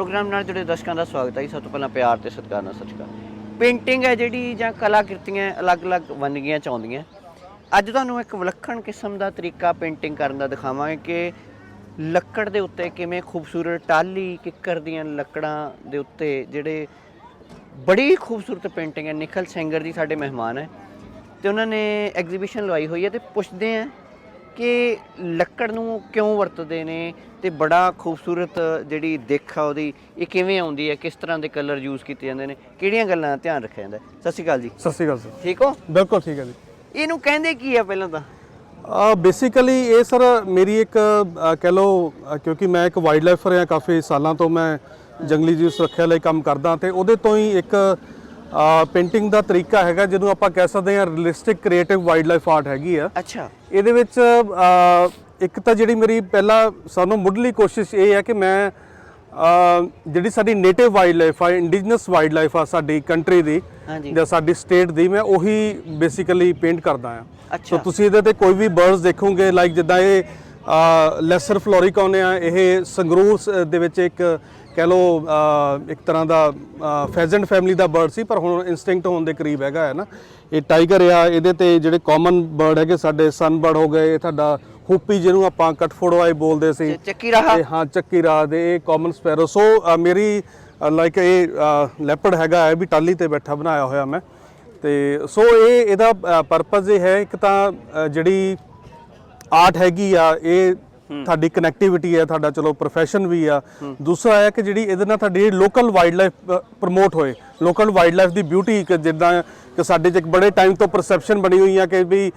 Programme ਨਾਲ ਜੁੜੇ ਦਰਸ਼ਕਾਂ ਦਾ ਸਵਾਗਤ ਹੈ ਜੀ। ਸਭ ਤੋਂ ਪਹਿਲਾਂ ਪਿਆਰ ਤੇ ਸਤਿਕਾਰ ਨਾਲ ਸਤਿਕਾਰ। ਪੇਂਟਿੰਗ ਹੈ ਜਿਹੜੀ ਜਾਂ ਕਲਾਕ੍ਰਿਤੀਆਂ ਅਲੱਗ-ਅਲੱਗ ਵੰਨਗੀਆਂ ਚ ਆਉਂਦੀਆਂ ਅੱਜ ਤੁਹਾਨੂੰ ਇੱਕ ਵਿਲੱਖਣ ਕਿਸਮ ਦਾ ਤਰੀਕਾ ਪੇਂਟਿੰਗ ਕਰਨ ਦਾ ਦਿਖਾਵਾਂਗੇ ਕਿ ਲੱਕੜ ਦੇ ਉੱਤੇ ਕਿਵੇਂ ਖੂਬਸੂਰਤ ਟਾਲੀ ਕਿੱਕਰ ਦੀਆਂ ਲੱਕੜਾਂ ਦੇ ਉੱਤੇ ਜਿਹੜੇ ਬੜੀ ਖੂਬਸੂਰਤ ਪੇਂਟਿੰਗ ਹੈ। ਨਿਖਲ ਸੈਂਗਰ ਜੀ ਸਾਡੇ ਮਹਿਮਾਨ ਹੈ। ਤੇ ਉਹਨਾਂ ਨੇ ਐਗਜ਼ੀਬਿਸ਼ਨ ਲਵਾਈ ਹੋਈ ਹੈ ਤੇ ਪੁੱਛਦੇ ਆ ਕਿ ਲੱਕੜ ਨੂੰ ਕਿਉਂ ਵਰਤਦੇ ਨੇ ਤੇ ਬੜਾ ਖੂਬਸੂਰਤ ਜਿਹੜੀ ਦਿੱਖ ਆ ਉਹਦੀ ਇਹ ਕਿਵੇਂ ਆਉਂਦੀ ਹੈ ਕਿਸ ਤਰ੍ਹਾਂ ਦੇ ਕਲਰ ਯੂਜ਼ ਕੀਤੇ ਜਾਂਦੇ ਨੇ ਕਿਹੜੀਆਂ ਗੱਲਾਂ ਦਾ ਧਿਆਨ ਰੱਖਿਆ ਜਾਂਦਾ ਹੈ? ਸਤਿ ਸ਼੍ਰੀ ਅਕਾਲ ਜੀ। ਸਤਿ ਸ਼੍ਰੀ ਅਕਾਲ ਸਰ। ਠੀਕ ਹੋ? ਬਿਲਕੁਲ ਠੀਕ ਹੈ ਜੀ। ਇਹਨੂੰ ਕਹਿੰਦੇ ਕੀ ਆ ਪਹਿਲਾਂ ਤਾਂ? ਆ ਬੇਸਿਕਲੀ ਇਹ ਸਰ ਮੇਰੀ ਇੱਕ ਕਹਿ ਲਓ ਕਿਉਂਕਿ ਮੈਂ ਇੱਕ ਵਾਈਲਡ ਲਾਈਫਰ ਹਾਂ ਕਾਫੀ ਸਾਲਾਂ ਤੋਂ ਮੈਂ ਜੰਗਲੀ ਜੀਵ ਸੁਰੱਖਿਆ ਲਈ ਕੰਮ ਕਰਦਾ ਤੇ ਉਹਦੇ ਤੋਂ ਹੀ ਇੱਕ ਪੇਂਟਿੰਗ ਦਾ ਤਰੀਕਾ ਹੈਗਾ ਜਿਹਨੂੰ ਆਪਾਂ ਕਹਿ ਸਕਦੇ ਹਾਂ realistic creative wildlife art ਹੈਗੀ ਆ। ਅੱਛਾ। ਇਹਦੇ ਵਿੱਚ ਇੱਕ ਤਾਂ ਜਿਹੜੀ ਮੇਰੀ ਪਹਿਲਾ ਸਾਨੂੰ ਮੁੱਢਲੀ ਕੋਸ਼ਿਸ਼ ਇਹ ਹੈ ਕਿ ਮੈਂ ਜਿਹੜੀ ਸਾਡੀ ਨੇਟਿਵ ਵਾਈਲਡ ਲਾਈਫ ਆ ਇੰਡੀਜਨਸ ਵਾਈਲਡ ਲਾਈਫ ਆ ਸਾਡੀ ਕੰਟਰੀ ਦੀ ਜਾਂ ਸਾਡੀ ਸਟੇਟ ਦੀ ਮੈਂ ਉਹੀ ਬੇਸਿਕਲੀ ਪੇਂਟ ਕਰਦਾ ਆ। ਸੋ ਤੁਸੀਂ ਇਹਦੇ ਤੇ ਕੋਈ ਵੀ ਬਰਡਸ ਦੇਖੋਗੇ ਲਾਈਕ ਜਿੱਦਾਂ ਇਹ ਲੈਸਰ ਫਲੋਰੀਕੋਨ ਆ ਇਹ ਸੰਗਰੂਰ ਦੇ ਵਿੱਚ ਇੱਕ ਕਹਿ ਅ, ਇੱਕ ਤਰ੍ਹਾਂ ਦਾ ਫੈਜ਼ੈਂਟ ਫੈਮਿਲੀ ਦਾ ਬਰਡ ਸੀ ਪਰ ਹੁਣ ਇਨਸਟਿੰਕਟ ਹੋਣ ਦੇ ਕਰੀਬ ਹੈਗਾ ਹੈ ਨਾ। ਇਹ ਟਾਈਗਰ ਆ ਇਹਦੇ ਤੇ ਜਿਹੜੇ ਕਾਮਨ ਬਰਡ ਹੈਗੇ ਸਾਡੇ ਸਨ ਬਰਡ ਹੋ ਗਏ ਤੁਹਾਡਾ ਹੂਪੀ ਜਿਹਨੂੰ ਆਪਾਂ ਕਟਫੋੜਵਾਈ ਬੋਲਦੇ ਸੀ। ਚੱਕੀ ਰਾਹ। ਹਾਂ ਚੱਕੀ ਰਾਤ ਦੇ ਇਹ ਕਾਮਨ ਸਪੈਰੋ ਸੋ ਮੇਰੀ ਲਾਈਕ ਇਹ ਲੈਪਰਡ ਹੈਗਾ ਹੈ ਵੀ ਟਾਲੀ ਤੇ ਬੈਠਾ ਬਣਾਇਆ ਹੋਇਆ ਮੈਂ। ਤੇ ਸੋ ਇਹ ਇਹਦਾ ਪਰਪਸ ਇਹ ਹੈ ਇੱਕ ਤਾਂ ਜਿਹੜੀ ਆਰਟ ਹੈਗੀ ਆ ਇਹ ਤੁਹਾਡੀ ਕਨੈਕਟੀਵਿਟੀ ਹੈ, ਤੁਹਾਡਾ ਚਲੋ ਪ੍ਰੋਫੈਸ਼ਨ ਵੀ ਆ। ਦੂਸਰਾ ਹੈ ਕਿ ਜਿਹੜੀ ਇਹਦੇ ਨਾਲ ਤੁਹਾਡੀ ਲੋਕਲ ਵਾਈਲਡ ਲਾਈਫ ਪ੍ਰਮੋਟ ਹੋਏ। ਲੋਕਲ ਵਾਈਲਡ ਲਾਈਫ ਦੀ ਬਿਊਟੀ ਜਿੱਦਾਂ ਕਿ ਸਾਡੇ 'ਚ ਇੱਕ ਬੜੇ ਟਾਈਮ ਤੋਂ ਪਰਸੈਪਸ਼ਨ ਬਣੀ ਹੋਈ ਆ ਕਿ ਵੀ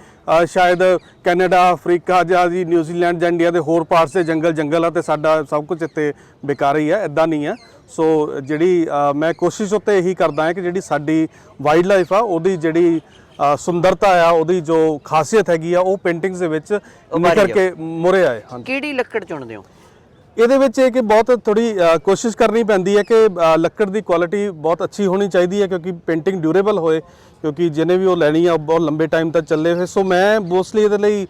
ਸ਼ਾਇਦ ਕੈਨੇਡਾ, ਅਫਰੀਕਾ ਜਾਂ ਜੀ ਨਿਊਜ਼ੀਲੈਂਡ ਜਾਂ ਇੰਡੀਆ ਦੇ ਹੋਰ ਪਾਰਟਸ ਦੇ ਜੰਗਲ ਜੰਗਲ ਆ ਤੇ ਸਾਡਾ ਸਭ ਕੁਝ ਇੱਥੇ ਬੇਕਾਰ ਹੀ ਆ ਇਦਾਂ ਨਹੀਂ ਆ। ਸੋ ਜਿਹੜੀ ਮੈਂ ਕੋਸ਼ਿਸ਼ ਉੱਤੇ ਇਹੀ ਕਰਦਾ ਹਾਂ ਕਿ ਜਿਹੜੀ ਸਾਡੀ ਵਾਈਲਡ ਲਾਈਫ ਆ, ਉਹਦੀ ਜਿਹੜੀ ਸੁੰਦਰਤਾ ਆ ਉਹਦੀ ਜੋ ਖਾਸੀਅਤ ਹੈਗੀ ਆ ਉਹ ਪੇਂਟਿੰਗਸ ਦੇ ਵਿੱਚ ਨਿਕਲ ਕੇ ਮੁਰੇ ਆਏ ਹਨ ਕਿਹੜੀ ਲੱਕੜ ਚੁਣਦੇ ਹੋ? ਇਹਦੇ ਵਿੱਚ ਇਹ ਕਿ ਬਹੁਤ ਥੋੜੀ ਕੋਸ਼ਿਸ਼ ਕਰਨੀ ਪੈਂਦੀ ਹੈ ਕਿ ਲੱਕੜ ਦੀ ਕੁਆਲਿਟੀ ਬਹੁਤ ਅੱਛੀ ਹੋਣੀ ਚਾਹੀਦੀ ਹੈ ਕਿਉਂਕਿ ਪੇਂਟਿੰਗ ਡਿਊਰੇਬਲ ਹੋਏ ਕਿਉਂਕਿ ਜਿਹਨੇ ਵੀ ਉਹ ਲੈਣੀ ਆ ਬਹੁਤ ਲੰਬੇ ਟਾਈਮ ਤੱਕ ਚੱਲੇ ਫਿਰ ਸੋ ਮੈਂ ਮੋਸਟਲੀ ਇਹਦੇ ਲਈ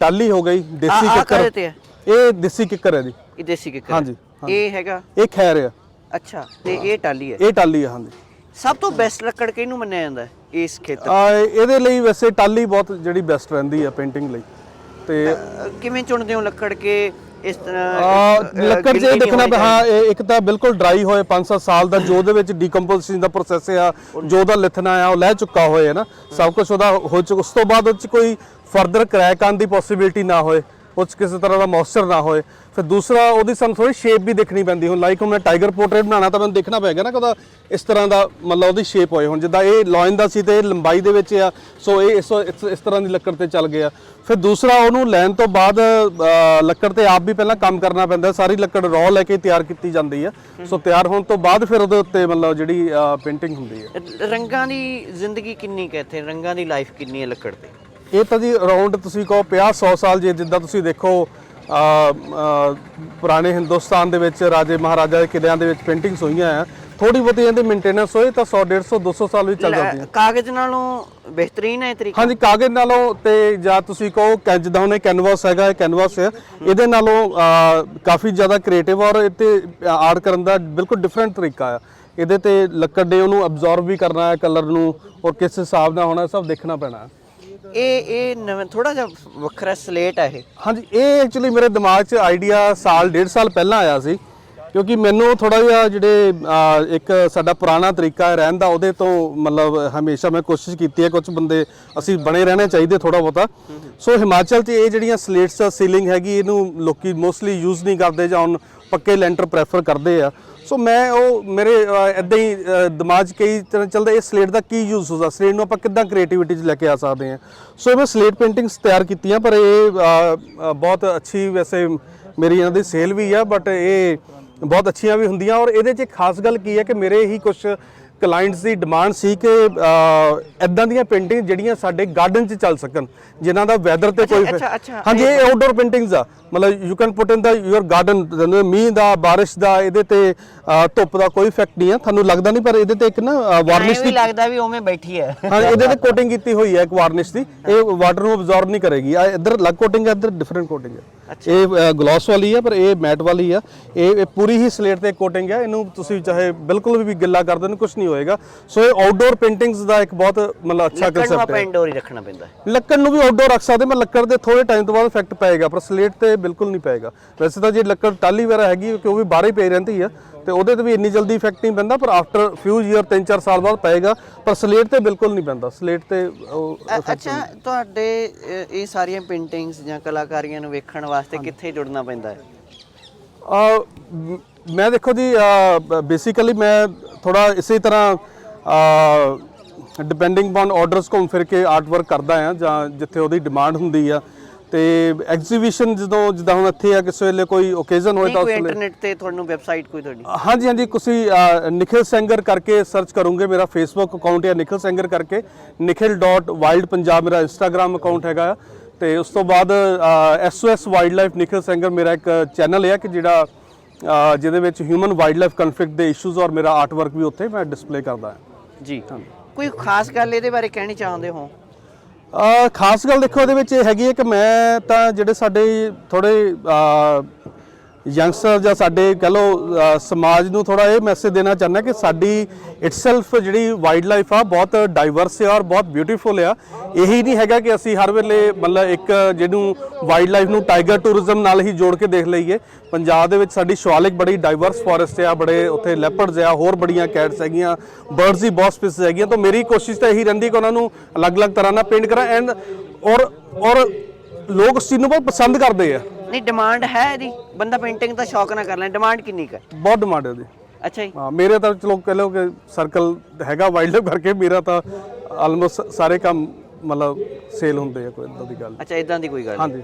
ਟਾਲੀ ਹੋ ਗਈ ਦੇਸੀ ਕਿੱਕਰ। ਹੈ? ਇਹ ਦੇਸੀ ਕਿੱਕਰ ਹੈ ਜੀ। ਇਹ ਦੇਸੀ ਕਿੱਕਰ ਹਾਂਜੀ, ਇਹ ਹੈਗਾ? ਇਹ ਖੈਰ ਆ। ਅੱਛਾ ਤੇ ਇਹ ਟਾਲੀ ਹੈ। ਇਹ ਟਾਲੀ ਆ ਹਾਂਜੀ। ਸਭ ਤੋਂ ਬੈਸਟ ਲੱਕੜ ਕਿਹਨੂੰ ਮੰਨਿਆ ਜਾਂਦਾ ਹੈ ਇਸ ਖੇਤਰ? ਅ, ਇਹਦੇ ਲਈ ਵੈਸੇ ਟਾਲੀ ਬਹੁਤ ਜਿਹੜੀ ਬੈਸਟ ਰਹਿੰਦੀ ਆ ਪੇਂਟਿੰਗ ਲਈ। ਤੇ ਕਿਵੇਂ ਚੁਣਦੇ ਹੋ ਲੱਕੜ ਕੇ? ਇਸ ਤਰ੍ਹਾਂ ਆ ਲੱਕੜ ਜੇ ਦੇਖਣਾ ਹਾਂ ਇੱਕ ਤਾਂ ਬਿਲਕੁਲ ਡਰਾਈ ਹੋਏ 5-7 ਸਾਲ ਦਾ ਜੋ ਉਹਦੇ ਵਿੱਚ ਡੀਕੰਪੋਜੀਸ਼ਨ ਦਾ ਪ੍ਰੋਸੈਸ ਆ ਜੋ ਉਹਦਾ ਲਿਥਣਾ ਆ ਉਹ ਲੈ ਚੁੱਕਾ ਹੋਏ ਹੈ ਨਾ। ਸਭ ਕੁਝ ਉਹਦਾ ਹੋ ਚੁੱਕਾ ਉਸ ਤੋਂ ਬਾਅਦ ਉਹ 'ਚ ਕੋਈ ਫਰਦਰ ਕ੍ਰੈਕ ਆਉਣ ਦੀ ਪੋਸਿਬਿਲਿਟੀ ਨਾ ਹੋਏ। ਉਹ 'ਚ ਕਿਸੇ ਤਰ੍ਹਾਂ ਦਾ ਮੌਇਸਚਰ ਨਾ ਹੋਏ। ਫਿਰ ਦੂਸਰਾ, ਉਹਦੀ ਸਾਨੂੰ ਥੋੜੀ ਸ਼ੇਪ ਵੀ ਦੇਖਣੀ ਪੈਂਦੀ ਹੁਣ। ਲਾਈਕ ਹੁਣ ਮੈਂ ਟਾਈਗਰ ਪੋਰਟਰੇਟ ਬਣਾਉਣਾ ਤਾਂ ਮੈਨੂੰ ਦੇਖਣਾ ਪਏਗਾ ਨਾ ਕਿ ਉਹਦਾ ਇਸ ਤਰ੍ਹਾਂ ਦਾ ਮਤਲਬ ਉਹਦੀ ਸ਼ੇਪ ਹੋਏ ਹੁਣ। ਜਿੱਦਾਂ ਇਹ ਲਾਇਨ ਦਾ ਸੀ ਤੇ ਇਹ ਲੰਬਾਈ ਦੇ ਵਿੱਚ ਆ, ਸੋ ਇਹ ਇਸ ਇਸ ਤਰ੍ਹਾਂ ਦੀ ਲੱਕੜ ਤੇ ਚੱਲ ਗਿਆ। ਫਿਰ ਦੂਸਰਾ, ਉਹਨੂੰ ਲੈਣ ਤੋਂ ਬਾਅਦ ਲੱਕੜ ਤੇ ਆਪ ਵੀ ਪਹਿਲਾਂ ਕੰਮ ਕਰਨਾ ਪੈਂਦਾ। ਸਾਰੀ ਲੱਕੜ ਰॉ ਲੈ ਕੇ ਤਿਆਰ ਕੀਤੀ ਜਾਂਦੀ ਆ। ਸੋ ਤਿਆਰ ਹੋਣ ਤੋਂ ਬਾਅਦ ਫਿਰ ਉਹਦੇ ਉੱਤੇ ਮਤਲਬ ਜਿਹੜੀ ਪੇਂਟਿੰਗ ਹੁੰਦੀ ਹੈ ਰੰਗਾਂ ਦੀ ਜ਼ਿੰਦਗੀ ਕਿੰਨੀ ਕੁ ਇੱਥੇ? ਰੰਗਾਂ ਦੀ ਲਾਈਫ ਕਿੰਨੀ ਹੈ ਲੱਕੜ ਤੇ? ਇਹ ਤਾਂ ਜੀ ਅਰਾਊਂਡ ਤੁਸੀਂ ਕਹੋ 50 100 ਸਾਲ ਜੇ ਜਿੱਦਾਂ ਤੁਸੀਂ ਦੇਖੋ ਪੁਰਾਣੇ ਹਿੰਦੁਸਤਾਨ ਦੇ ਵਿੱਚ ਰਾਜੇ ਮਹਾਰਾਜਾ ਦੇ ਕਿਲਿਆਂ ਦੇ ਵਿੱਚ ਪੇਂਟਿੰਗਸ ਹੋਈਆਂ ਆ। ਥੋੜੀ ਬਹੁਤੀ ਇਹਦੇ ਮੇਨਟੇਨੈਂਸ ਹੋਏ ਤਾਂ 100 150 200 ਸਾਲ ਵੀ ਚੱਲ ਜਾਂਦੀਆਂ। ਲੈ, ਕਾਗਜ਼ ਨਾਲੋਂ ਬਿਹਤਰੀਨ ਹੈ ਤਰੀਕਾ? ਹਾਂਜੀ ਕਾਗਜ਼ ਨਾਲੋਂ ਤੇ ਜਾਂ ਤੁਸੀਂ ਕਹੋ ਜਿੱਦਾਂ ਇਹ ਕੈਨਵਾਸ ਹੈਗਾ ਇਹ ਕੈਨਵਾਸ ਹੈ। ਇਹਦੇ ਨਾਲੋਂ ਕਾਫੀ ਜ਼ਿਆਦਾ ਕ੍ਰੀਏਟਿਵ ਔਰ ਤੇ ਆਰਟ ਕਰਨ ਦਾ ਬਿਲਕੁਲ ਡਿਫਰੈਂਟ ਤਰੀਕਾ ਆ। ਇਹਦੇ ਤੇ ਲੱਕੜ ਦੇ ਉਹਨੂੰ ਅਬਜ਼ੌਰਬ ਵੀ ਕਰਨਾ ਹੈ ਕਲਰ ਨੂੰ ਔਰ ਕਿਸ ਹਿਸਾਬ ਨਾਲ ਹੋਣਾ ਸਭ ਦੇਖਣਾ ਪੈਣਾ। ਹੈ ਇਹ ਇਹ ਨਵੇਂ ਥੋੜਾ ਜਿਹਾ ਵੱਖਰਾ ਸਲੇਟ ਹੈ ਇਹ। ਹਾਂਜੀ ਇਹ ਐਕਚੁਅਲੀ ਮੇਰੇ ਦਿਮਾਗ 'ਚ ਆਈਡੀਆ ਸਾਲ ਡੇਢ ਸਾਲ ਪਹਿਲਾਂ ਆਇਆ ਸੀ। ਕਿਉਂਕਿ ਮੈਨੂੰ ਥੋੜਾ ਜਿਹਾ ਜਿਹੜੇ ਅਹ, ਇੱਕ ਸਾਡਾ ਪੁਰਾਣਾ ਤਰੀਕਾ ਹੈ ਰਹਿਣ ਦਾ ਉਹਦੇ ਤੋਂ ਮਤਲਬ ਹਮੇਸ਼ਾ ਮੈਂ ਕੋਸ਼ਿਸ਼ ਕੀਤੀ ਹੈ ਕੁਝ ਬੰਦੇ ਅਸੀਂ ਬਣੇ ਰਹਿਣੇ ਚਾਹੀਦੇ ਥੋੜਾ ਬਹੁਤਾ। ਸੋ ਹਿਮਾਚਲ 'ਚ ਇਹ ਜਿਹੜੀਆਂ ਸਲੇਟਸ ਸੀਲਿੰਗ ਹੈਗੀ ਇਹਨੂੰ ਲੋਕੀ ਮੋਸਟਲੀ ਯੂਜ਼ ਨਹੀਂ ਕਰਦੇ ਜਾਂ ਹੁਣ ਪੱਕੇ ਲੈਂਟਰ ਪ੍ਰੈਫਰ ਕਰਦੇ ਆ। ਸੋ ਮੈਂ ਉਹ ਮੇਰੇ ਇਦਾਂ ਹੀ ਦਿਮਾਗ 'ਚ ਕਈ ਤਰ੍ਹਾਂ ਚੱਲਦਾ, ਇਹ ਸਲੇਟ ਦਾ ਕੀ ਯੂਜ਼ ਹੁੰਦਾ? ਸਲੇਟ ਨੂੰ ਆਪਾਂ ਕਿੱਦਾਂ ਕ੍ਰੀਏਟੀਵਿਟੀ 'ਚ ਲੈ ਕੇ ਆ ਸਕਦੇ ਹਾਂ ਸੋ ਮੈਂ ਸਲੇਟ ਪੇਂਟਿੰਗਸ ਤਿਆਰ ਕੀਤੀਆਂ, ਪਰ ਇਹ ਬਹੁਤ ਅੱਛੀ ਵੈਸੇ ਮੇਰੀ ਇਹਨਾਂ ਦੀ ਸੇਲ ਵੀ ਆ ਬਟ ਇਹ ਬਹੁਤ ਅੱਛੀਆਂ ਵੀ ਹੁੰਦੀਆਂ ਔਰ ਇਹਦੇ 'ਚ ਖਾਸ ਗੱਲ ਕੀ ਹੈ ਕਿ ਮੇਰੇ ਹੀ ਕੁਝ ਕਲਾਇੰਟਸ ਦੀ ਡਿਮਾਂਡ ਸੀ ਕਿ ਇਦਾਂ ਦੀਆਂ ਪੇਂਟਿੰਗ ਜਿਹੜੀਆਂ ਸਾਡੇ ਗਾਰਡਨ 'ਚ ਚੱਲ ਸਕਣ ਜਿਨ੍ਹਾਂ ਦਾ ਵੈਦਰ ਤੇ ਕੋਈ ਹਾਂਜੀ ਇਹ ਆਊਟਡੋਰ ਪੇਂਟਿੰਗਸ ਆ। ਮਤਲਬ you can put in the your garden ਮੀਂਹ ਦਾ ਬਾਰਿਸ਼ ਦਾ ਇਹਦੇ ਤੇ ਧੁੱਪ ਦਾ ਕੋਈ ਇਫੈਕਟ ਨਹੀਂ ਆ। ਤੁਹਾਨੂੰ ਲੱਗਦਾ ਨਹੀਂ ਪਰ ਇਹਦੇ ਤੇ ਇੱਕ ਨਾ ਵਾਰਨਿਸ਼ ਦੀ ਲੱਗਦਾ ਵੀ ਉਵੇਂ ਬੈਠੀ ਹੈ। ਹਾਂ ਇਹਦੇ ਤੇ ਕੋਟਿੰਗ ਕੀਤੀ ਹੋਈ ਹੈ ਇੱਕ ਵਾਰਨਿਸ਼ ਦੀ। ਇਹ ਵਾਟਰ ਨੂੰ ਅਬਜ਼ੌਰਬ ਨਹੀਂ ਕਰੇਗੀ। ਆ ਇੱਧਰ ਅਲੱਗ ਕੋਟਿੰਗ ਹੈ ਇੱਧਰ ਡਿਫਰੈਂਟ ਕੋਟਿੰਗ ਹੈ। ਇਹ ਗਲੋਸ ਵਾਲੀ ਆ ਪਰ ਇਹ ਮੈਟ ਵਾਲੀ ਆ। ਇਹ ਪੂਰੀ ਹੀ ਸਲੇਟ ਤੇ ਕੋਟਿੰਗ ਆ। ਇਹਨੂੰ ਤੁਸੀਂ ਚਾਹੇ ਬਿਲਕੁਲ ਵੀ ਗਿੱਲਾ ਕਰ ਦੇਣ ਕੁਝ ਨਹੀਂ ਹੋਏਗਾ। ਸੋ ਇਹ ਆਊਟਡੋਰ ਪੇਂਟਿੰਗਸ ਦਾ ਇੱਕ ਬਹੁਤ ਮਤਲਬ ਅੱਛਾ ਲੱਕੜ ਨੂੰ ਕਨਸੈਪਟ ਆਪਾਂ ਹੈ। ਇੰਡੋਰ ਹੀ ਰੱਖਣਾ ਪੈਂਦਾ ਹੈ। ਲੱਕੜ ਨੂੰ ਵੀ ਆਊਟਡੋਰ ਰੱਖ ਸਕਦੇ ਮੈਂ ਲੱਕੜ ਦੇ ਥੋੜੇ ਟਾਈਮ ਤੋਂ ਬਾਅਦ ਇਫੈਕਟ ਪਏਗਾ ਪਰ ਸਲੇਟ ਤੇ ਬਿਲਕੁਲ ਨਹੀਂ ਪਏਗਾ। ਵੈਸੇ ਤਾਂ ਜੇ ਲੱਕੜ ਟਾਲੀ ਵਗੈਰਾ ਹੈਗੀ ਕਿ ਉਹ ਵੀ ਬਾਹਰ ਹੀ ਪਈ ਰਹਿੰਦੀ ਆ ਤੇ ਉਹਦੇ ਤੇ ਵੀ ਇੰਨੀ ਜਲਦੀ ਇਫੈਕਟ ਨਹੀਂ ਪੈਂਦਾ ਪਰ ਆਫਟਰ ਫਿਊ ਈਅਰ 3-4 ਸਾਲ ਬਾਅਦ ਪਏਗਾ ਪਰ ਸਲੇਟ ਤੇ ਬਿਲਕੁਲ ਨਹੀਂ ਪੈਂਦਾ। ਸਲੇਟ ਤੇ ਅੱਛਾ ਤੁਹਾਡੇ ਇਹ ਸਾਰੀਆਂ ਪੇਂਟਿੰਗਸ ਜਾਂ ਕਲਾਕਾਰੀਆਂ ਨੂੰ ਵੇਖਣ ਵਾਸਤੇ ਕਿੱਥੇ ਜੁੜਨਾ ਪੈਂਦਾ ਹੈ? ਅ, ਮ- ਦੇਖੋ ਜੀ ਬੇਸਿਕਲੀ ਮੈਂ ਥੋੜਾ ਇਸੇ ਤਰ੍ਹਾਂ ਡਿਪੈਂਡਿੰਗ ਔਨ ਆਰਡਰਸ ਘੁੰਮ ਫਿਰ ਕੇ ਆਰਟ ਵਰਕ ਕਰਦਾ ਆ ਜਾਂ ਜਿੱਥੇ ਉਹਦੀ ਡਿਮਾਂਡ ਹੁੰਦੀ ਆ। ਤੇ ਐਗਜ਼ੀਬਿਸ਼ਨ ਜਦੋਂ ਜਿੱਦਾਂ ਹੁਣ ਇੱਥੇ ਆ ਕਿਸੇ ਵੇਲੇ ਕੋਈ ਓਕੇਜ਼ਨ ਹੋਏ ਤਾਂ ਉਸ ਵੇਲੇ ਇੰਟਰਨੈਟ ਤੇ ਤੁਹਾਨੂੰ ਵੈਬਸਾਈਟ ਕੋਈ ਤੁਹਾਡੀ? ਹਾਂਜੀ ਹਾਂਜੀ ਤੁਸੀਂ ਨਿਖਿਲ ਸੈਂਗਰ ਕਰਕੇ ਸਰਚ ਕਰੋਗੇ ਮੇਰਾ ਫੇਸਬੁੱਕ ਅਕਾਊਂਟ ਹੈ ਨਿਖਿਲ ਸੈਂਗਰ ਕਰਕੇ ਪੰਜਾਬ ਮੇਰਾ ਇੰਸਟਾਗ੍ਰam ਅਕਾਊਂਟ ਹੈਗਾ ਆ। ਤੇ ਉਸ ਤੋਂ ਬਾਅਦ ਐਸਓਐਸ ਵਾਈਲਡਲਾਈਫ ਨਿਖਿਲ ਸੈਂਗਰ ਮੇਰਾ ਇੱਕ ਚੈਨਲ ਹੈ ਕਿ ਜਿਹੜਾ ਜਿਹਦੇ ਵਿੱਚ ਹਿਊਮਨ ਵਾਈਲਡਲਾਈਫ ਕਨਫਲਿਕਟ ਦੇ ਇਸ਼ੂਜ਼ ਔਰ ਮੇਰਾ ਆਰਟ ਵਰਕ ਵੀ ਉੱਥੇ ਮੈਂ ਡਿਸਪਲੇ ਕਰਦਾ ਹਾਂ। ਜੀ ਕੋਈ ਖਾਸ ਗੱਲ ਇਹਦੇ ਬਾਰੇ ਕਹਿਣੀ ਚਾਹੁੰਦੇ ਹੋ? ਅ, ਖਾਸ ਗੱਲ ਦੇਖੋ ਇਹਦੇ ਵਿੱਚ ਇਹ ਹੈਗੀ ਹੈ ਕਿ ਮੈਂ ਤਾਂ ਜਿਹੜੇ ਸਾਡੇ ਥੋੜੇ ਯੰਗਸਟਰ ਜਾਂ ਸਾਡੇ ਕਹ ਲਓ ਸਮਾਜ ਨੂੰ ਥੋੜਾ ਇਹ ਮੈਸੇਜ ਦੇਣਾ ਚਾਹੁੰਦਾ ਕਿ ਸਾਡੀ ਇਟਸੈਲਫ ਜਿਹੜੀ ਵਾਈਲਡ ਲਾਈਫ ਆ, ਬਹੁਤ ਡਾਈਵਰਸ ਹੈ ਔਰ ਬਹੁਤ ਬਿਊਟੀਫੁਲ ਆ। ਇਹੀ ਨਹੀਂ ਹੈਗਾ ਕਿ ਅਸੀਂ ਹਰ ਵੇਲੇ ਮਤਲਬ ਇੱਕ ਜਿਹਨੂੰ ਵਾਈਲਡ ਲਾਈਫ ਨੂੰ ਟਾਈਗਰ ਟੂਰਿਜ਼ਮ ਨਾਲ ਹੀ ਜੋੜ ਕੇ ਦੇਖ ਲਈਏ। ਪੰਜਾਬ ਦੇ ਵਿੱਚ ਸਾਡੀ ਸ਼ਵਾਲਿਕ ਬੜੀ ਡਾਈਵਰਸ ਫੋਰੈਸਟ ਆ, ਬੜੇ ਉੱਥੇ ਲੈਪਰਡਸ ਆ, ਹੋਰ ਬੜੀਆਂ ਕੈਟਸ ਹੈਗੀਆਂ ਬਰਡਸ ਦੀ ਬਹੁਤ ਸਪੀਸੀਜ਼ ਹੈਗੀਆਂ। ਤਾਂ ਮੇਰੀ ਕੋਸ਼ਿਸ਼ ਤਾਂ ਇਹੀ ਰਹਿੰਦੀ ਕਿ ਉਹਨਾਂ ਨੂੰ ਅਲੱਗ-ਅਲੱਗ ਤਰ੍ਹਾਂ ਨਾਲ ਪੇਂਟ ਕਰਾਂ ਐਂਡ ਔਰ ਔਰ ਲੋਕ ਉਸ ਚੀਜ਼ ਨੂੰ ਬਹੁਤ ਪਸੰਦ ਕਰਦੇ ਆ। ਨਹੀਂ ਡਿਮਾਂਡ ਹੈ ਇਹਦੀ? ਬੰਦਾ ਪੇਂਟਿੰਗ ਦਾ ਸ਼ੌਕ ਨਾ ਕਰ ਲੈ। ਡਿਮਾਂਡ ਕਿੰਨੀ ਕੁ ਹੈ? ਬਹੁਤ ਡਿਮਾਂਡ ਹੈ ਉਹਦੀ ਅੱਛਾ ਜੀ। ਹਾਂ ਮੇਰੇ ਤਾਂ ਚਲੋ ਕਹ ਲਓ ਕਿ ਸਰਕਲ ਹੈਗਾ ਵਾਈਲਡ ਲਾਈਫ ਕਰਕੇ ਮੇਰਾ ਤਾਂ ਆਲਮੋਸਟ ਸਾਰੇ ਕੰਮ ਮਤਲਬ ਸੇਲ ਹੁੰਦੇ ਆ ਕੋਈ ਇਦਾਂ ਦੀ ਗੱਲ। ਅੱਛਾ ਇਦਾਂ ਦੀ ਕੋਈ ਗੱਲ ਹਾਂਜੀ।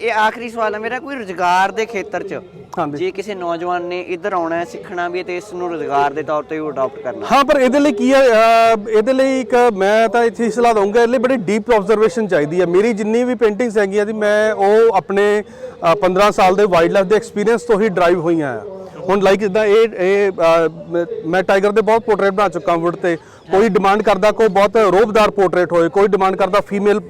ਇਹ ਆਖਰੀ ਸਵਾਲ ਹੈ ਮੇਰਾ ਕੋਈ ਰੁਜ਼ਗਾਰ ਦੇ ਖੇਤਰ 'ਚ? ਹਾਂਜੀ। ਜੇ ਕਿਸੇ ਨੌਜਵਾਨ ਨੇ ਇੱਧਰ ਆਉਣਾ ਹੈ ਸਿੱਖਣਾ ਵੀ ਹੈ ਤੇ ਇਸ ਨੂੰ ਰੁਜ਼ਗਾਰ ਦੇ ਤੌਰ ਤੇ ਅਡਾਪਟ ਕਰਨਾ ਹਾਂ। ਪਰ ਇਹਦੇ ਲਈ ਕੀ ਹੈ ਅਹ, ਇਹਦੇ ਲਈ ਇੱਕ ਮੈਂ ਤਾਂ ਇੱਥੇ ਹੀ ਸਲਾਹ ਦਊਂਗਾ ਇਹਦੇ ਲਈ ਬੜੀ ਡੀਪ ਆਬਜ਼ਰਵੇਸ਼ਨ ਚਾਹੀਦੀ ਹੈ। ਮੇਰੀ ਜਿੰਨੀ ਵੀ ਪੇਂਟਿੰਗਸ ਹੈਗੀਆਂ ਜੀ ਮੈਂ ਉਹ ਆਪਣੇ ਅਹ, 15 ਸਾਲ ਦੇ ਵਾਈਲਡ ਲਾਈਫ ਦੇ ਐਕਸਪੀਰੀਅੰਸ ਤੋਂ ਹੀ ਡਰਾਈਵ ਹੋਈਆਂ ਆ। ਹੁਣ ਲਾਈਕ ਜਿੱਦਾਂ ਇਹ ਇਹ ਮੈਂ- ਟਾਈਗਰ ਦੇ ਬਹੁਤ ਪੋਰਟਰੇਟ ਬਣਾ ਚੁੱਕਾ ਵੁੱਡ ਤੇ। ਕੋਈ ਡਿਮਾਂਡ ਕਰਦਾ, ਕੋਈ ਬਹੁਤ ਰੋਬਦਾਰ ਪੋਰਟਰੇਟ ਹੋਏ, ਕੋਈ ਡਿਮਾਂਡ ਕਰਦਾ ਫੀਮੇਲ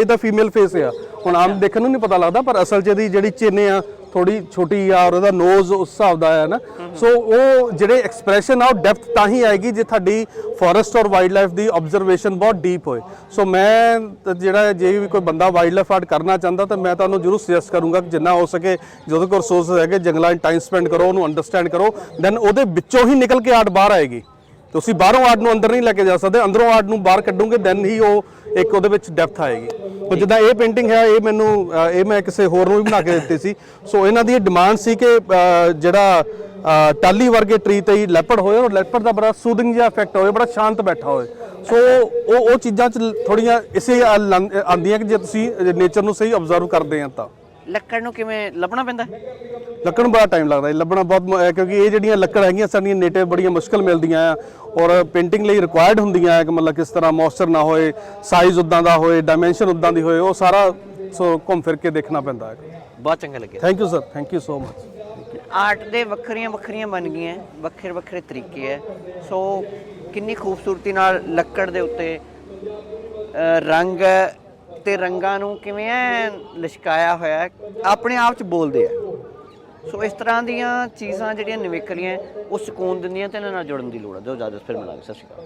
ਇਹਦਾ ਫੀਮੇਲ ਫੇਸ ਆ। ਹੁਣ ਆਮ ਦੇਖਣ ਨੂੰ ਨਹੀਂ ਪਤਾ ਲੱਗਦਾ, ਪਰ ਅਸਲ 'ਚ ਇਹਦੀ ਜਿਹੜੀ ਚਿੰਨ੍ਹ ਆ ਥੋੜੀ ਛੋਟੀ ਆ ਔਰ ਉਹਦਾ ਨੋਜ਼ ਉਸ ਹਿਸਾਬ ਦਾ ਹੈ ਨਾ। ਸੋ ਉਹ ਜਿਹੜੇ ਐਕਸਪ੍ਰੈਸ਼ਨ ਆ, ਉਹ ਡੈਪਥ ਤਾਂ ਹੀ ਆਏਗੀ ਜੇ ਤੁਹਾਡੀ ਫੋਰੈਸਟ ਔਰ ਵਾਈਲਡ ਲਾਈਫ ਦੀ ਆਬਜ਼ਰਵੇਸ਼ਨ ਬਹੁਤ ਡੀਪ ਹੋਏ। ਸੋ ਮੈਂ ਤਾਂ ਜਿਹੜਾ ਜੇ ਵੀ ਕੋਈ ਬੰਦਾ ਵਾਈਲਡ ਲਾਈਫ ਆਰਟ ਕਰਨਾ ਚਾਹੁੰਦਾ ਤਾਂ ਮੈਂ ਤੁਹਾਨੂੰ ਜ਼ਰੂਰ ਸੁਜੈਸਟ ਕਰੂੰਗਾ ਕਿ ਜਿੰਨਾ ਹੋ ਸਕੇ, ਜਦੋਂ ਕੋਲ ਰਿਸੋਰਸਸ ਹੈਗੇ, ਜੰਗਲਾਂ 'ਚ ਟਾਈਮ ਸਪੈਂਡ ਕਰੋ, ਉਹਨੂੰ ਅੰਡਰਸਟੈਂਡ ਕਰੋ। ਦੈਨ ਉਹਦੇ ਵਿੱਚੋਂ ਹੀ ਨਿਕਲ ਕੇ ਆਰਟ ਬਾਹਰ ਆਏਗੀ। ਤੁਸੀਂ ਬਾਹਰੋਂ ਆਰਟ ਨੂੰ ਅੰਦਰ ਨਹੀਂ ਲੈ ਕੇ ਜਾ ਸਕਦੇ, ਅੰਦਰੋਂ ਆਰਟ ਨੂੰ ਬਾਹਰ ਕੱਢੋਗੇ ਦੈਨ ਹੀ ਉਹ ਇੱਕ ਉਹਦੇ ਵਿੱਚ ਡੈਪਥ ਆਏਗੀ। ਤਾਂ ਜਿੱਦਾਂ ਇਹ ਪੇਂਟਿੰਗ ਹੈ ਇਹ ਮੈਨੂੰ ਇਹ ਮੈਂ ਕਿਸੇ ਹੋਰ ਨੂੰ ਵੀ ਬਣਾ ਕੇ ਦਿੱਤੀ ਸੀ। ਸੋ ਇਹਨਾਂ ਦੀ ਇਹ ਡਿਮਾਂਡ ਸੀ ਕਿ ਜਿਹੜਾ ਅ, ਟਾਲੀ ਵਰਗੇ ਟਰੀ ਤੇ ਹੀ ਲੈਪਰਡ ਹੋਏ ਔਰ ਲੈਪਰਡ ਦਾ ਬੜਾ ਸੂਦਿੰਗ ਜਿਹਾ ਇਫੈਕਟ ਹੋਵੇ ਬੜਾ ਸ਼ਾਂਤ ਬੈਠਾ ਹੋਵੇ ਸੋ ਉਹ ਉਹ ਚੀਜ਼ਾਂ ਚ ਥੋੜੀਆਂ ਇਸੇ ਆ- ਆਉਂਦੀਆਂ ਕਿ ਜੇ ਤੁਸੀਂ ਨੇਚਰ ਨੂੰ ਸਹੀ ਆਬਜ਼ਰਵ ਕਰਦੇ ਆ ਤਾਂ। ਲੱਕੜ ਨੂੰ ਕਿਵੇਂ ਲੱਭਣਾ ਪੈਂਦਾ? ਲੱਕੜ ਨੂੰ ਬੜਾ ਟਾਈਮ ਲੱਗਦਾ ਹੈ ਲੱਭਣਾ ਬਹੁਤ ਮ- ਕਿਉਂਕਿ ਇਹ ਜਿਹੜੀਆਂ ਲੱਕੜ ਹੈਗੀਆਂ ਸਾਡੀਆਂ ਨੇਟਿਵ ਬੜੀਆਂ ਮੁਸ਼ਕਲ ਮਿਲਦੀਆਂ ਆ ਔਰ ਪੇਂਟਿੰਗ ਲਈ ਰਿਕੁਆਇਰਡ ਹੁੰਦੀਆਂ ਹੈ ਕਿ ਮਤਲਬ ਕਿਸ ਤਰ੍ਹਾਂ ਮੌਇਸਚਰ ਨਾ ਹੋਏ ਸਾਈਜ਼ ਉਦਾਂ ਦਾ ਹੋਏ ਡਾਈਮੈਂਸ਼ਨ ਉਦਾਂ ਦੀ ਹੋਏ ਉਹ ਸਾਰਾ ਸੋ ਘੁੰਮ ਫਿਰ ਕੇ ਦੇਖਣਾ ਪੈਂਦਾ ਹੈ ਬਹੁਤ ਚੰਗਾ ਲੱਗਿਆ। Thank you sir thank you so much art ਦੇ ਵੱਖਰੀਆਂ ਵੱਖਰੀਆਂ ਬਣ ਗਈਆਂ ਵੱਖਰੇ ਵੱਖਰੇ ਤਰੀਕੇ ਹੈ ਸੋ ਕਿੰਨੀ ਖੂਬਸੂਰਤੀ ਨਾਲ ਲੱਕੜ ਦੇ ਉੱਤੇ ਅ, ਰੰਗ ਤੇ ਰੰਗਾਂ ਨੂੰ ਕਿਵੇਂ ਐ ਲਿਸ਼ਕਾਇਆ ਹੋਇਆ ਹੈ, ਆਪਣੇ ਆਪ ਚ ਬੋਲਦੇ ਆ ਸੋ ਇਸ ਤਰ੍ਹਾਂ ਦੀਆਂ ਚੀਜ਼ਾਂ ਜਿਹੜੀਆਂ ਨਿਵੇਕਲੀਆਂ ਉਹ ਸਕੂਨ ਦਿੰਦੀਆਂ ਤੇ ਇਹਨਾਂ ਨਾਲ ਜੁੜਨ ਦੀ ਲੋੜ ਹੈ ਜੋ ਜ਼ਿਆਦਾ ਫਿਰ ਮਿਲਾਂਗੇ। ਸਤਿ ਸ਼੍ਰੀ ਅਕਾਲ।